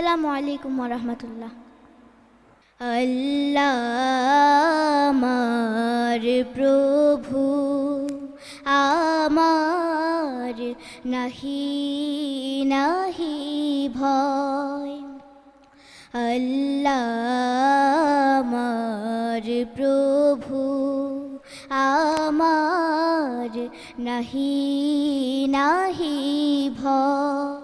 আসসালামু আলাইকুম রহমতুল্লাহ। আমার প্রভু আমার নাহি নাহি ভয়। আমার প্রভু আমার নাহি নাহি ভয়।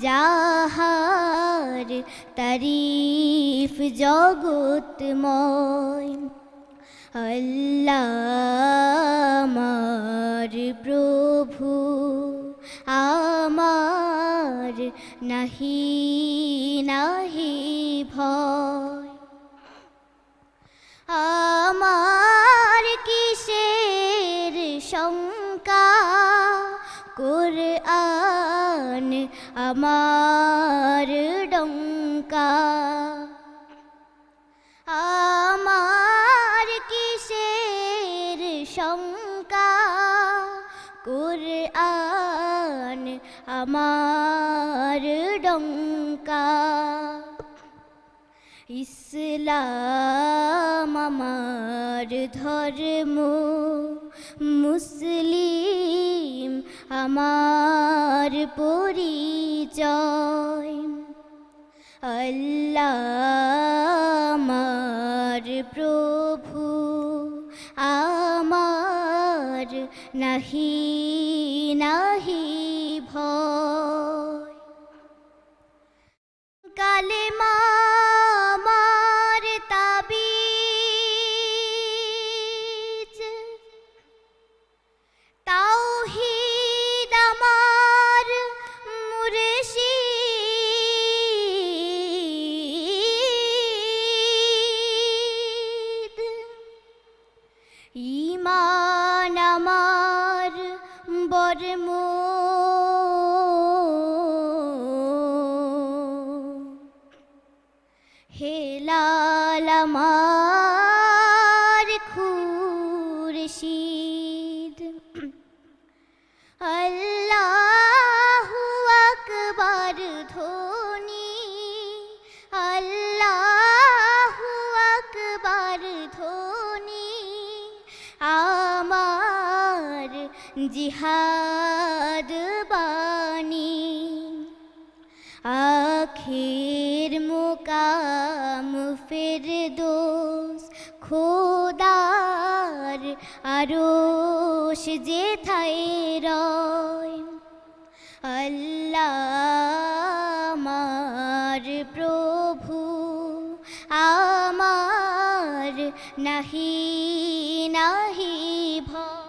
যাহার তারিফ জগৎময়। আল্লাহ আমার প্রভু আমার নাহি নাহি ভয়। আমার কিসের শঙ্কা? কোরআন আমার ডঙ্কা। আমার কিসের শঙ্কা? কোরআন আমার ডঙ্কা। ইসলাম আমার ধর্ম মুসলিম আমার পরিচয়। আমার প্রভু আমার নাহি নাহি ভয়। ঈমান আমার বর্ম। হেলাল আমার খুরশিদ জিহাদ বাণী। আখের মোকাম ফের দোষ খোদার আরোশ যে থাই রয়। আল্লাহ আমার প্রভু, আমার নাহি নাহি ভয়।